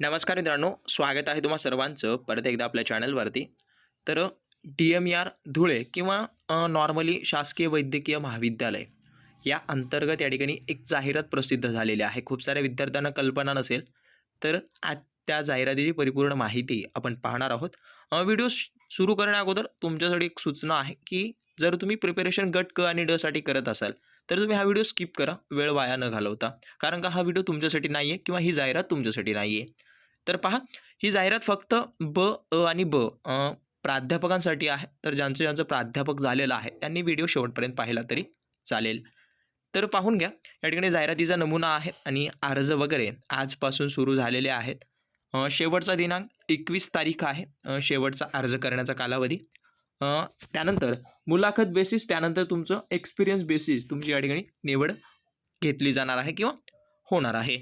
नमस्कार मित्रांनो स्वागत आहे तुम्हा सर्वांचं परत एकदा आपल्या चॅनलवरती. तर डी एम आर धुळे किंवा नॉर्मली शासकीय वैद्यकीय महाविद्यालय या अंतर्गत या ठिकाणी एक जाहिरात प्रसिद्ध झालेली आहे. खूप साऱ्या विद्यार्थ्यांना कल्पना नसेल तर आज त्या जाहिरातीची परिपूर्ण माहिती आपण पाहणार आहोत. व्हिडिओ सुरू करण्या अगोदर तुमच्यासाठी एक सूचना आहे की जर तुम्ही प्रिपरेशन गट क आणि डसाठी करत असाल तर तुम्ही हा व्हिडिओ स्किप करा वेळ वाया न घालवता. कारण का हा व्हिडिओ तुमच्यासाठी नाही आहे किंवा ही जाहिरात तुमच्यासाठी नाही आहे तर पहा ही जाहिरात फक्त ब अ आणि ब प्राध्यापकांसाठी आहे. तर ज्यांचं ज्यांचं प्राध्यापक झालेलं आहे त्यांनी व्हिडिओ शेवटपर्यंत पाहिला तरी चालेल. तर पाहून घ्या या ठिकाणी जाहिरातीचा नमुना आहे आणि अर्ज वगैरे आजपासून सुरू झालेले आहेत. शेवटचा दिनांक एकवीस तारीख आहे. शेवटचा अर्ज करण्याचा कालावधी. त्यानंतर मुलाखत बेसिस त्यानंतर तुमचं एक्सपिरियन्स बेसिस तुमची या ठिकाणी निवड घेतली जाणार आहे किंवा होणार आहे.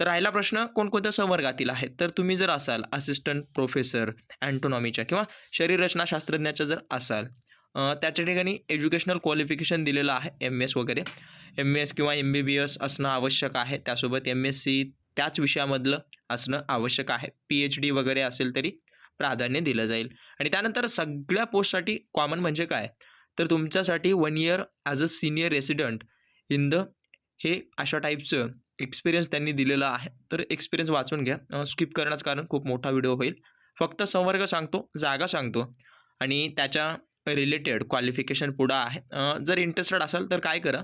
तर राहिला प्रश्न कोणकोणत्या संवर्गातील आहेत? तर तुम्ही जर असाल असिस्टंट प्रोफेसर अँटोनॉमीच्या किंवा शरीररचना शास्त्रज्ञाच्या जर असाल त्याच्या ठिकाणी एज्युकेशनल क्वालिफिकेशन दिलेलं आहे एम एस वगैरे. एम एस किंवा एम बी बी एस असणं आवश्यक आहे त्यासोबत एम एस सी त्याच विषयामधलं असणं आवश्यक आहे. पी एच डी वगैरे असेल तरी प्राधान्य दिलं जाईल. आणि त्यानंतर सगळ्या पोस्टसाठी कॉमन म्हणजे काय? तर तुमच्यासाठी one year as a senior resident in the हे अशा टाईपचं एक्सपिरियन्स त्यांनी दिलेला आहे. तर एक्सपिरियन्स वाचून घ्या. स्किप करण्याचं कारण खूप मोठा व्हिडिओ होईल. फक्त संवर्ग सांगतो जागा सांगतो आणि त्याच्या रिलेटेड क्वालिफिकेशन पुढं आहे. जर इंटरेस्टेड असाल तर काय करा?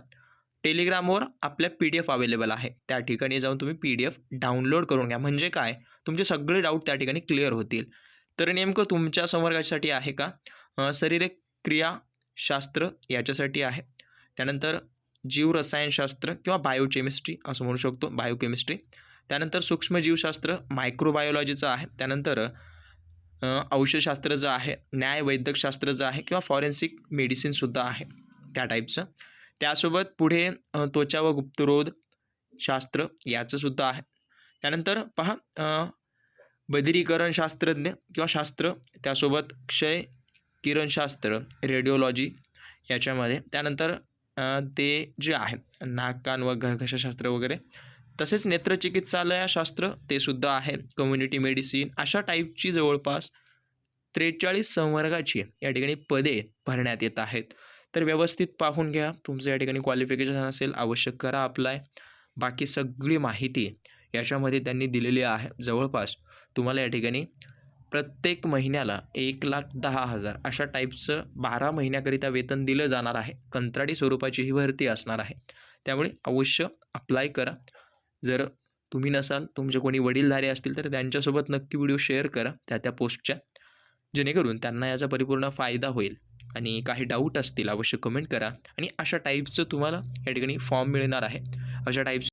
टेलिग्रामवर आपल्या पी डी एफ अवेलेबल आहे. त्या ठिकाणी जाऊन तुम्ही पी डी एफ डाउनलोड करून घ्या. म्हणजे काय? तुमचे सगळे डाऊट त्या ठिकाणी क्लिअर होतील. तर नेमकं तुमच्या संवर्गासाठी आहे का? शरीर क्रिया क्रियाशास्त्र याच्यासाठी आहे. त्यानंतर जीवरसायनशास्त्र किंवा बायोकेमिस्ट्री असं म्हणू शकतो बायोकेमिस्ट्री. त्यानंतर सूक्ष्मजीवशास्त्र मायक्रोबायोलॉजीचं आहे. त्यानंतर औषधशास्त्र जे आहे न्याय जे आहे किंवा फॉरेन्सिक मेडिसिनसुद्धा आहे त्या टाईपचं. त्यासोबत पुढे त्वचा व गुप्तरोध शास्त्र याचंसुद्धा आहे. त्यानंतर पहा अ, बदिरीकरण शास्त्रज्ञ किंवा शास्त्र त्यासोबत क्षय किरणशास्त्र रेडिओलॉजी याच्यामध्ये. त्यानंतर ते जे आहे नाक कान व घ घशाशास्त्र वगैरे तसेच नेत्रचिकित्सालयशास्त्र ते सुद्धा आहे. कम्युनिटी मेडिसिन अशा टाईपची जवळपास त्रेचाळीस संवर्गाची या ठिकाणी पदे भरण्यात येत आहेत. तर व्यवस्थित पाहून घ्या तुमचं या ठिकाणी क्वालिफिकेशन असेल आवश्यक करा अप्लाय बाकी सगळी माहिती याच्यामध्ये त्यांनी दिलेली आहे. जवळपास तुम्हाला या ठिकाणी प्रत्येक महिन्याला एक लाख दहा हजार अशा टाईपचं बारा महिन्याकरिता वेतन दिलं जाणार आहे. कंत्राटी स्वरूपाची ही भरती असणार आहे. त्यामुळे अवश्य अप्लाय करा. जर तुम्ही नसाल तुमचे कोणी वडीलधारे असतील तर त्यांच्यासोबत नक्की व्हिडिओ शेअर करा त्या त्या पोस्टच्या. जेणेकरून त्यांना याचा परिपूर्ण फायदा होईल. आणि काही डाऊट असतील अवश्य कमेंट करा. आणि अशा टाईपचं तुम्हाला या ठिकाणी फॉर्म मिळणार आहे. अशा टाईप्स